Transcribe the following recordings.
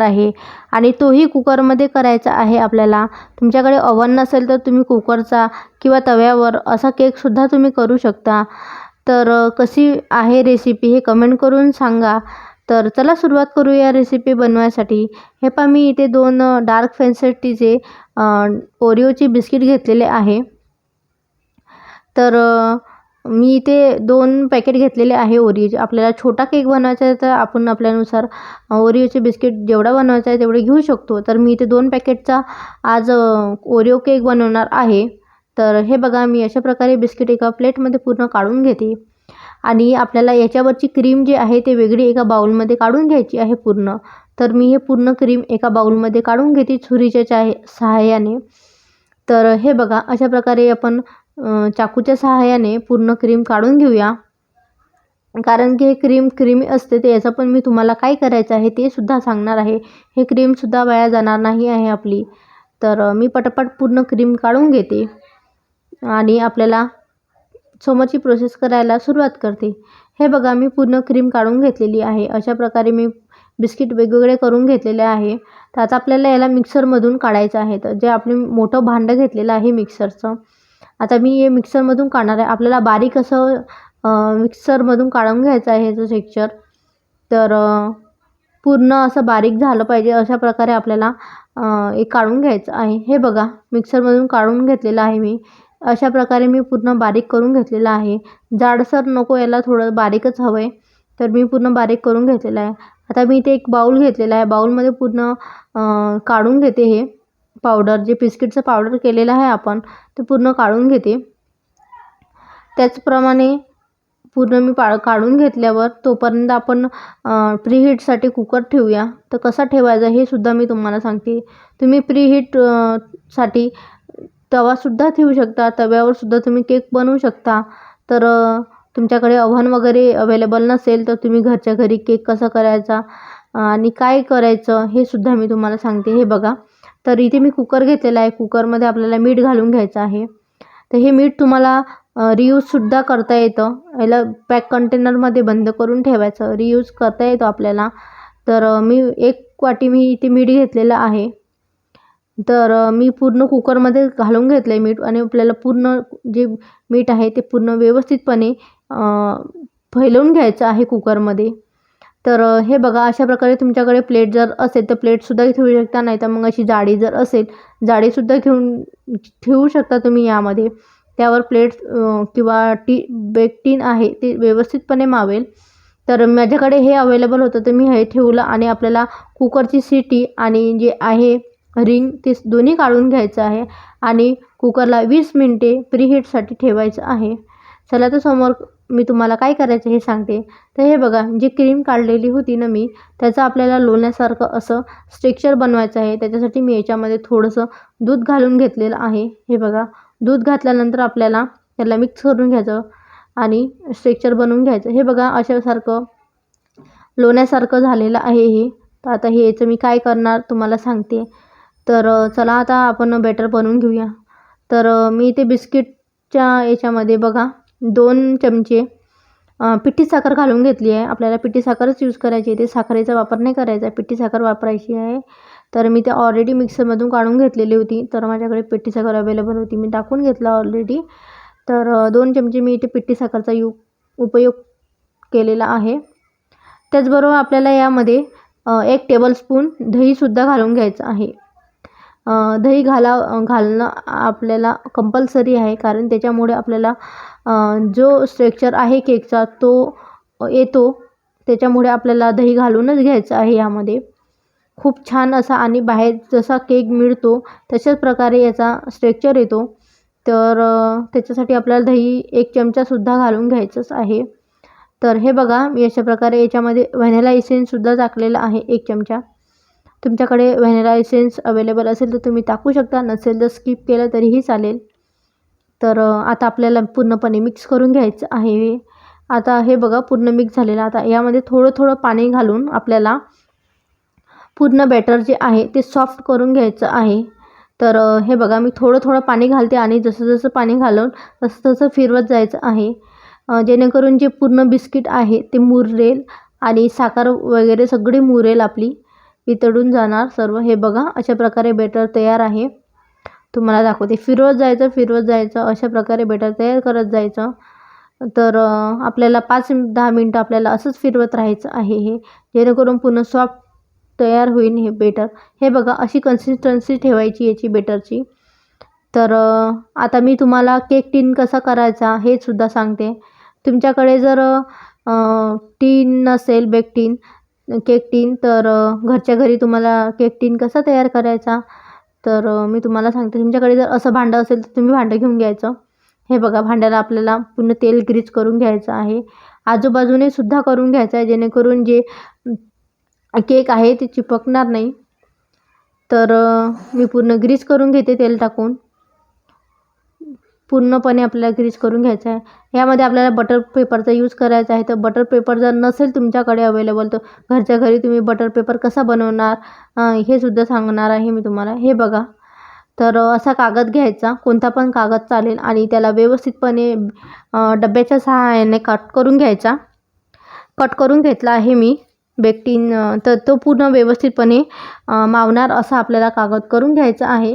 आहे. आणि तोही कुकरमध्ये करायचा आहे आपल्याला. तुमच्याकडे अवन नसेल तर तुम्ही कुकरचा किंवा तव्यावर असा केकसुद्धा तुम्ही करू शकता. तर कशी आहे रेसिपी हे कमेंट करून सांगा. तर चला सुरुवात करूया रेसिपी बनवायसाठी. हे पहा मी इथे दोन डार्क फॅन्सिटीचे ओरिओचे बिस्किट घेतलेले आहे. तर मी इथे दोन पॅकेट घेतलेले आहे ओरिओचे. आपल्याला छोटा केक बनवायचा आहे तर आपण आपल्यानुसार ओरिओचे बिस्किट जेवढा बनवायचा आहे तेवढे घेऊ शकतो. तर मी इथे दोन पॅकेटचा आज ओरिओ केक बनवणार आहे. तर हे बघा मी अशा प्रकारे बिस्किट एका प्लेटमध्ये पूर्ण काढून घेते. आणि आपल्याला याच्यावरची क्रीम जी आहे ते वेगळी एका बाउलमध्ये काढून घ्यायची आहे पूर्ण. तर मी हे पूर्ण क्रीम एका बाउलमध्ये काढून घेते छुरीच्या चाहे सहाय्याने. तर हे बघा अशा प्रकारे आपण चाकूच्या सहाय्याने पूर्ण क्रीम काढून घेऊया. कारण की हे क्रीम क्रीमी असते ते याचं पण मी तुम्हाला काय करायचं आहे ते सुद्धा सांगणार आहे. हे क्रीमसुद्धा वाया जाणार नाही आहे आपली. तर मी पटापट पूर्ण क्रीम काढून घेते. आणि आपल्याला समोरची प्रोसेस करायला सुरुवात करते. हे बघा मी पूर्ण क्रीम काढून घेतलेली आहे. अशा प्रकारे मी बिस्किट वेगवेगळे करून घेतलेले आहे. तर आता आपल्याला याला मिक्सरमधून काढायचं आहे. तर जे आपण मोठं भांडं घेतलेलं आहे मिक्सरचं आता मी हे मिक्सरमधून काढणार आहे. आपल्याला बारीक असं मिक्सरमधून काढून घ्यायचं आहे ह्याचं टेक्स्चर तर पूर्ण असं बारीक झालं पाहिजे अशा प्रकारे आपल्याला एक काढून घ्यायचं आहे. हे बघा मिक्सरमधून काढून घेतलेलं आहे मी. अशा प्रकारे मी पूर्ण बारीक करून घेतलेलं आहे. जाडसर नको याला थोडं बारीकच हवं आहे तर मी पूर्ण बारीक करून घेतलेलं आहे. आता मी इथे एक बाऊल घेतलेला आहे. बाऊलमध्ये पूर्ण काढून घेते हे. पावडर जे बिस्किटचं पावडर केलेलं आहे आपण ते पूर्ण काढून घेते. त्याचप्रमाणे पूर्ण मी पा काढून घेतल्यावर तोपर्यंत आपण प्रीहीटसाठी कुकर ठेवूया. तर कसा ठेवायचा हे सुद्धा मी तुम्हाला सांगते. तुम्ही प्रीहीटसाठी तवासुद्धा ठेवू शकता तव्यावर सुद्धा तुम्ही केक बनवू शकता. तर तुमच्याकडे अव्हन वगैरे अवेलेबल नसेल तर तुम्ही घरच्या घरी केक कसा करायचा आणि काय करायचं हे सुद्धा मी तुम्हाला सांगते. हे बघा. तर इथे मी कुकर घेतलेला आहे. कुकरमध्ये आपल्याला मीठ घालून घ्यायचं आहे. तर हे मीठ तुम्हाला रियूजसुद्धा करता येतं. याला पॅक कंटेनरमध्ये बंद करून ठेवायचं. रियूज करता येतो आपल्याला. तर मी एक वाटी मी इथे मीठ घेतलेलं आहे. तर मी पूर्ण कुकरमध्ये घालून घेतलं आहे मीठ आणि आपल्याला पूर्ण जे मीठ आहे ते पूर्ण व्यवस्थितपणे फैलवून घ्यायचं आहे कुकरमध्ये तर हे बघा अशा प्रकारे तुमच्याकडे प्लेट जर असेल तर प्लेटसुद्धा ठेवू शकता नाही तर मग अशी जाळी जर असेल जाडीसुद्धा घेऊन ठेवू शकता तुम्ही यामध्ये. त्यावर प्लेट किंवा टी बेक टीन आहे ते व्यवस्थितपणे मावेल. तर माझ्याकडे हे अवेलेबल होतं तर मी हे ठेवलं आणि आपल्याला कुकरची सिटी आणि जे आहे रिंग ते दोन्ही काढून घ्यायचं आहे आणि कुकरला वीस मिनटे प्रीहीटसाठी ठेवायचं आहे. चला तर समोर मी तुम्हाला काय करायचं हे सांगते. तर हे बघा जी क्रीम काढलेली होती ना मी त्याचं आपल्याला लोण्यासारखं असं स्ट्रेक्चर बनवायचं आहे. त्याच्यासाठी मी याच्यामध्ये थोडंसं दूध घालून घेतलेलं आहे. हे बघा दूध घातल्यानंतर आपल्याला त्याला मिक्स करून घ्यायचं आणि स्ट्रेक्चर बनवून घ्यायचं. हे बघा अशासारखं लोण्यासारखं झालेलं आहे हे. तर आता हे याचं मी काय करणार तुम्हाला सांगते. तर चला आता आपण बेटर बनवून घेऊया. तर मी ते बिस्किटच्या याच्यामध्ये बघा दोन चमचे पिठी साखर घालून घेतली आहे. आपल्याला पिठी साखरच यूज करायची आहे. ते साखरेचा वापर नाही करायचा पिठी साखर वापरायची आहे. तर मी ते ऑलरेडी मिक्सरमधून काढून घेतलेली होती. तर माझ्याकडे पिठी साखर अवेलेबल होती. मी टाकून घेतलं ऑलरेडी तर दोन चमचे मी इथे पिठी साखरचा यू उपयोग केलेला आहे. त्याचबरोबर आपल्याला यामध्ये एक टेबलस्पून दहीसुद्धा घालून घ्यायचं आहे. दही घाला घालणं आपल्याला कंपल्सरी आहे. कारण त्याच्यामुळे आपल्याला जो स्ट्रेक्चर आहे केकचा तो येतो. त्याच्यामुळे आपल्याला दही घालूनच घ्यायचं आहे यामध्ये. खूप छान असा आणि बाहेर जसा केक मिळतो तशाच प्रकारे याचा स्ट्रेक्चर येतो. तर त्याच्यासाठी आपल्याला दही एक चमचासुद्धा घालून घ्यायचंच आहे. तर हे बघा मी अशा प्रकारे याच्यामध्ये व्हॅनिला इसेन्ससुद्धा टाकलेला आहे एक चमचा. तुमच्याकडे व्हॅनिला इसेन्स अवेलेबल असेल तर तुम्ही टाकू शकता नसेल तर स्किप केलं तरीही चालेल. तर आता आपल्याला पूर्णपणे मिक्स करून घ्यायचं आहे. आता हे बघा पूर्ण मिक्स झालेलं. आता यामध्ये थोडं थोडं पाणी घालून आपल्याला पूर्ण बॅटर जे आहे ते सॉफ्ट करून घ्यायचं आहे. तर हे बघा मी थोडं थोडं पाणी घालते आणि जसं जसं पाणी घालून तसं तसं फिरवत जायचं आहे. जेणेकरून जे पूर्ण बिस्किट आहे ते मुरेल आणि साखर वगैरे सगळी मुरेल आपली. वितळून जाणार सर्व. हे बघा अशा प्रकारे बेटर तयार आहे. तुम्हाला दाखवते. फिरवत जायचं फिरवत जायचं अशा प्रकारे बेटर तयार करत जायचं. तर आपल्याला पाच दहा मिनटं आपल्याला असंच फिरवत राहायचं आहे हे. जेणेकरून पूर्ण सॉफ्ट तयार होईल हे बेटर हे बघा अशी कन्सिस्टन्सी ठेवायची याची बेटरची तर आता मी तुम्हाला केक टीन कसा करायचा हे सुद्धा सांगते. तुमच्याकडे जर टीन नसेल बेक टीन केक टीन तर घरच्या घरी तुम्हाला केक टीन कसा तयार करायचा? तर मी तुम्हाला सांगते तुमच्याकडे जर असं भांडं असेल तर तुम्ही भांडं घेऊन घ्यायचं. हे बघा भांड्याला आपल्याला पूर्ण तेल ग्रीस करून घ्यायचं आहे. आजूबाजूने सुद्धा करून घ्यायचं आहे जेणेकरून जे केक आहे ते चिपकणार नाही. तर मी पूर्ण ग्रीस करून घेते तेल टाकून. पूर्णपणे आपल्याला ग्रीस करून घ्यायचं आहे. यामध्ये आपल्याला बटर पेपरचा यूज करायचा आहे. तर बटर पेपर जर नसेल तुमच्याकडे अवेलेबल तर घरच्या घरी तुम्ही बटर पेपर कसा बनवणार हे सुद्धा सांगणार आहे मी तुम्हाला. हे बघा. तर असा कागद घ्यायचा. कोणता पण कागद चालेल. आणि त्याला व्यवस्थितपणे डब्याच्या सहाय्याने कट करून घ्यायचा. कट करून घेतला आहे मी. बेकटीन तर तो पूर्ण व्यवस्थितपणे मावणार असा आपल्याला कागद करून घ्यायचा आहे.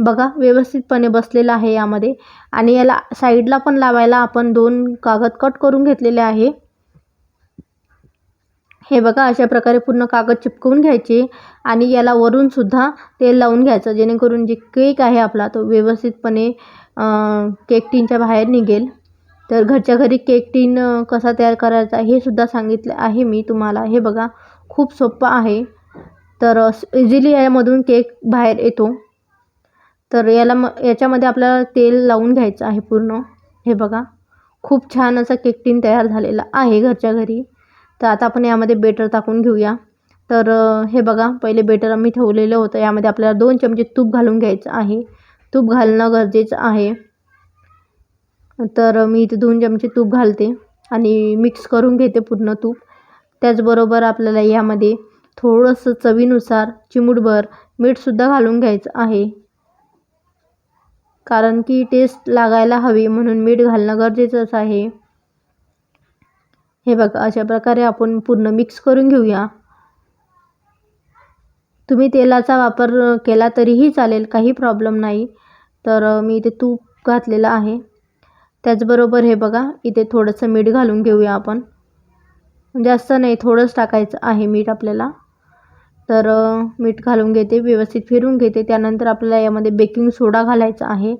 बघा व्यवस्थितपणे बसलेला आहे यामध्ये. आणि याला साईडला पण लावायला आपण दोन कागद कट करून घेतलेले आहे. हे बघा अशा प्रकारे पूर्ण कागद चिपकवून घ्यायचे. आणि याला वरूनसुद्धा तेल लावून घ्यायचं जेणेकरून जे केक आहे आपला तो व्यवस्थितपणे केक टीनच्या बाहेर निघेल. तर घरच्या घरी केक टीन कसा तयार करायचा हे सुद्धा सांगितलं आहे मी तुम्हाला. हे बघा खूप सोपं आहे. तर इझिली यामधून केक बाहेर येतो. तर याला म याच्यामध्ये आपल्याला तेल लावून घ्यायचं आहे पूर्ण. हे बघा खूप छान असा केक टीन तयार झालेला आहे घरच्या घरी. तर आता आपण यामध्ये बेटर टाकून घेऊया. तर हे बघा पहिले बेटर आम्ही ठेवलेलं होतं. यामध्ये आपल्याला दोन चमचे तूप घालून घ्यायचं आहे. तूप घालणं गरजेचं आहे. तर मी इथे दोन चमचे तूप घालते आणि मिक्स करून घेते पूर्ण तूप. त्याचबरोबर आपल्याला यामध्ये थोडंसं चवीनुसार चिमूटभर मीठसुद्धा घालून घ्यायचं आहे. कारण की टेस्ट लागायला हवी म्हणून मीठ घालणं गरजेचंच आहे. हे बघा अशा प्रकारे आपण पूर्ण मिक्स करून घेऊया. तुम्ही तेलाचा वापर केला तरीही चालेल काही प्रॉब्लेम नाही. तर मी इथे तूप घातलेलं आहे. त्याचबरोबर हे बघा इथे थोडंसं मीठ घालून घेऊया आपण. जास्त नाही थोडंच टाकायचं आहे मीठ आपल्याला. तर मीठ घालून घेते व्यवस्थित फिरून घेते. त्यानंतर आपल्याला यामध्ये बेकिंग सोडा घालायचा आहे.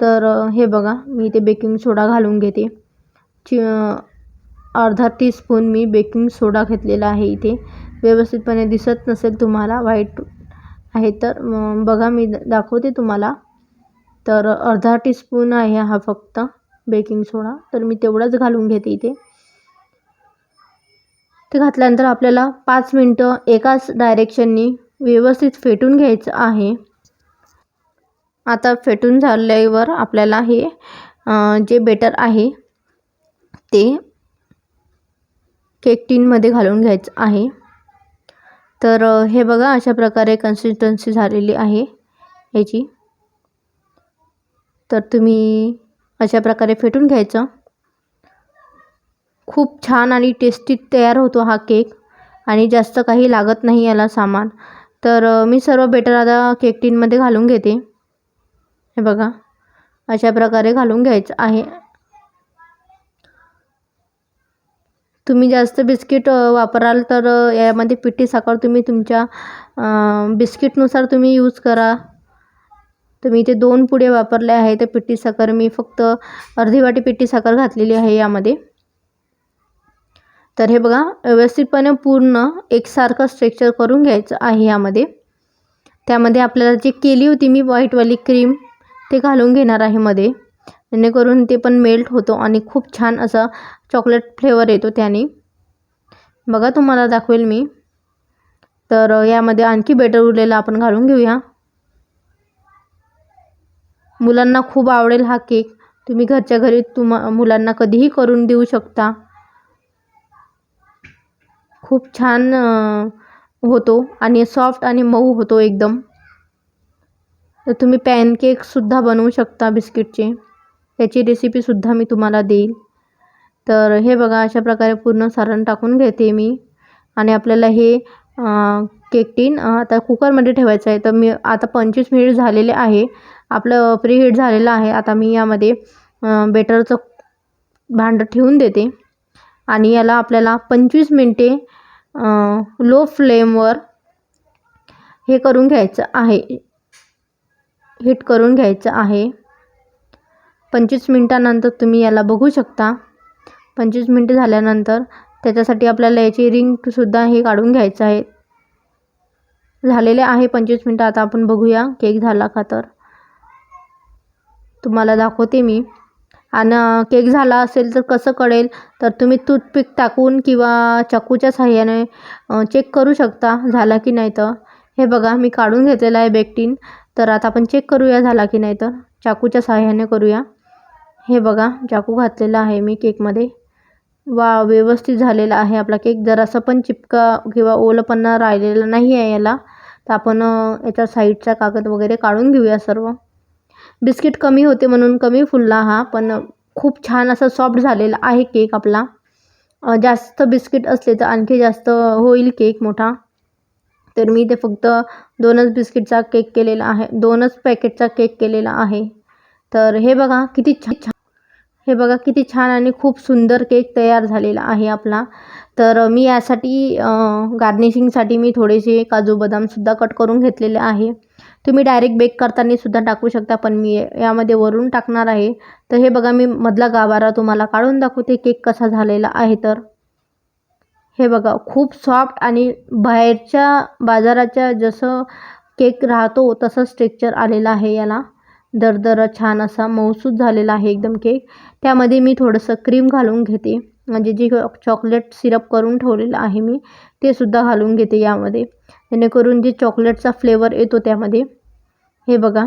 तर हे बघा मी इथे बेकिंग सोडा घालून घेते. चि अर्धा टीस्पून मी बेकिंग सोडा घेतलेला आहे इथे. व्यवस्थितपणे दिसत नसेल तुम्हाला व्हाईट आहे तर बघा मी दाखवते तुम्हाला. तर अर्धा टीस्पून आहे हा फक्त बेकिंग सोडा. तर मी तेवढाच घालून घेते इथे. ते घातल्यानंतर आपल्याला पाच मिनटं एकाच डायरेक्शननी व्यवस्थित फेटून घ्यायचं आहे. आता फेटून झाल्यावर आपल्याला हे जे बेटर आहे ते केक टीनमध्ये घालून घ्यायचं आहे. तर हे बघा अशा प्रकारे कन्सिस्टन्सी झालेली आहे याची. तर तुम्ही अशा प्रकारे फेटून घ्यायचं. खूप छान आणि टेस्टी तयार होतो हा केक आणि जास्त काही लागत नाही याला सामान. तर मी सर्व बेटर आता केक टीनमध्ये घालून घेते. हे बघा. अशा प्रकारे घालून घ्यायचं आहे. तुम्ही जास्त बिस्किट वापराल तर यामध्ये पिठी साखर तुम्ही तुमच्या बिस्किटनुसार तुम्ही यूज करा. तर मी इथे दोन पुडे वापरले आहे तर पिठी साखर. मी फक्त अर्धी वाटी पिठी साखर घातलेली आहे यामध्ये. तर हे बघा व्यवस्थितपणे पूर्ण एकसारखं स्ट्रेक्चर करून घ्यायचं आहे यामध्ये. त्यामध्ये आपल्याला जी केली होती मी व्हाईटवाली क्रीम ते घालून घेणार आहे मध्ये. जेणेकरून ते पण मेल्ट होतो आणि खूप छान असा चॉकलेट फ्लेवर येतो त्याने. बघा तुम्हाला दाखवेल मी. तर यामध्ये आणखी बेटर उरलेला आपण घालून घेऊया. मुलांना खूप आवडेल हा केक तुम्ही घरच्या घरी तुम मुलांना कधीही करून देऊ शकता. खूप छान होतो आणि सॉफ्ट आणि मऊ होतो एकदम. तर तुम्ही पॅनकेकसुद्धा बनवू शकता बिस्किटचे याची रेसिपीसुद्धा मी तुम्हाला देईल. तर हे बघा अशा प्रकारे पूर्ण सारण टाकून घेते मी. आणि आपल्याला हे केक टीन आता कुकरमध्ये ठेवायचं आहे. तर मी आता पंचवीस मिनिट झालेले आहे. आपलं प्रीहीट झालेलं आहे. आता मी यामध्ये बेटरचं भांडं ठेवून देते. आणि याला आपल्याला पंचवीस मिनटे लो फ्लेमवर हे करून घ्यायचं आहे. हिट करून घ्यायचं आहे. पंचवीस मिनटानंतर तुम्ही याला बघू शकता. पंचवीस मिनटं झाल्यानंतर त्याच्यासाठी आपल्याला याची रिंगसुद्धा हे काढून घ्यायचं आहे. झालेले आहे पंचवीस मिनटं आता आपण बघूया केक झाला का तर. तुम्हाला दाखवते मी. आणि केक झाला असेल तर कसं कळेल? तर तुम्ही टूथपिक टाकून किंवा चाकूच्या साह्याने चेक करू शकता झाला की नाही तर. हे बघा मी काढून घेतलेलं आहे बेकटीन. तर आता आपण चेक करूया झाला की नाही तर. चाकूच्या साह्याने करूया. हे बघा चाकू घातलेला आहे मी केकमध्ये. वा व्यवस्थित झालेला आहे आपला केक. जरासं पण चिपका किंवा ओलंपणा राहिलेला नाही आहे याला. तर आपण याच्या साईडचा कागद वगैरे काढून घेऊया सर्व. बिस्किट कमी होते म्हणून कमी फुलला हा पण खूप छान असा सॉफ्ट झालेला आहे केक आपला. जास्त बिस्किट असले तर आणखी जास्त होईल केक मोठा. तर मी ते फक्त दोनच बिस्किटचा केक केलेला आहे दोनच पॅकेटचा केक केलेला आहे. तर हे बघा किती छान हे बघा किती छान आणि खूप सुंदर केक तयार झालेला आहे आपला. तर मी यासाठी गार्निशिंगसाठी मी थोडेसे काजू बदामसुद्धा कट करून घेतलेले आहे. तुम्ही डायरेक्ट बेक करताना सुद्धा टाकू शकता पण मी यामध्ये वरून टाकणार आहे. तर हे बघा मी मधला गाभारा तुम्हाला काढून दाखवते केक कसा झालेला आहे तर. हे बघा खूप सॉफ्ट आणि बाहेरच्या बाजाराच्या जसं केक राहतो तसं स्ट्रेक्चर आलेला आहे याला. दरदर छान असा मऊसूद झालेला आहे एकदम केक त्यामध्ये मी थोडंसं क्रीम घालून घेते. म्हणजे जी चॉकलेट सिरप करून ठेवलेलं आहे मी ते सुद्धा घालून घेते यामध्ये. जेणेकरून जे चॉकलेटचा फ्लेवर येतो त्यामध्ये. हे बघा.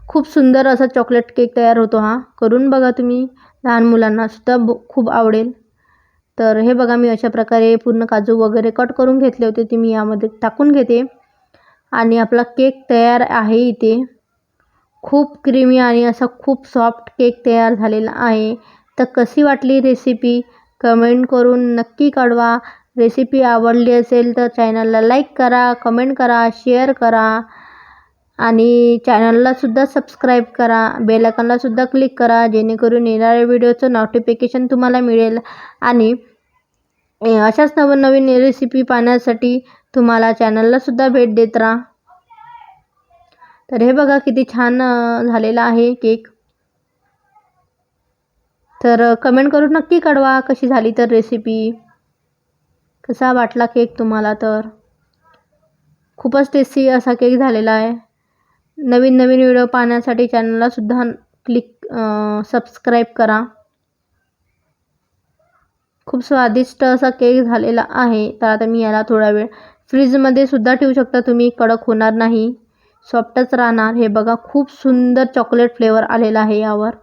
खूप सुंदर असा चॉकलेट केक तयार होतो हा. करून बघा तुम्ही. लहान मुलांनासुद्धा खूप आवडेल. तर हे बघा मी अशा प्रकारे पूर्ण काजू वगैरे कट करून घेतले होते. ते मी यामध्ये टाकून घेते. आणि आपला केक तयार आहे इथे. खूप क्रीमी आणि असा खूप सॉफ्ट केक तयार झालेला आहे. तर कशी वाटली रेसिपी कमेंट करून नक्की कळवा. रेसिपी आवडली असेल तर चॅनलला लाईक करा कमेंट करा शेअर करा. आणि चॅनललासुद्धा सबस्क्राईब करा. बेलायकनलासुद्धा क्लिक करा जेणेकरून येणाऱ्या व्हिडिओचं नोटिफिकेशन तुम्हाला मिळेल. आणि अशाच नवनवीन रेसिपी पाहण्यासाठी तुम्हाला चॅनललासुद्धा भेट देत राहा. तर हे बघा किती छान झालेला आहे केक तर कमेंट करून नक्की कळवा कशी झाली तर रेसिपी कसा वाटला केक तुम्हाला तर? खूपच टेस्टी असा केक झालेला आहे. नवीन नवीन व्हिडिओ पाहण्यासाठी चॅनललासुद्धा क्लिक सबस्क्राईब करा. खूप स्वादिष्ट असा केक झालेला आहे. तर आता मी याला थोडा वेळ फ्रीजमध्ये सुद्धा ठेवू शकता तुम्ही. कडक होणार नाही. सॉफ्टच राहणार. हे बघा खूप सुंदर चॉकलेट फ्लेवर आलेला आहे यावर.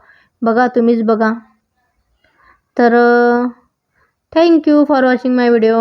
बघा तुम्हीच बघा. तर thank you for watching my video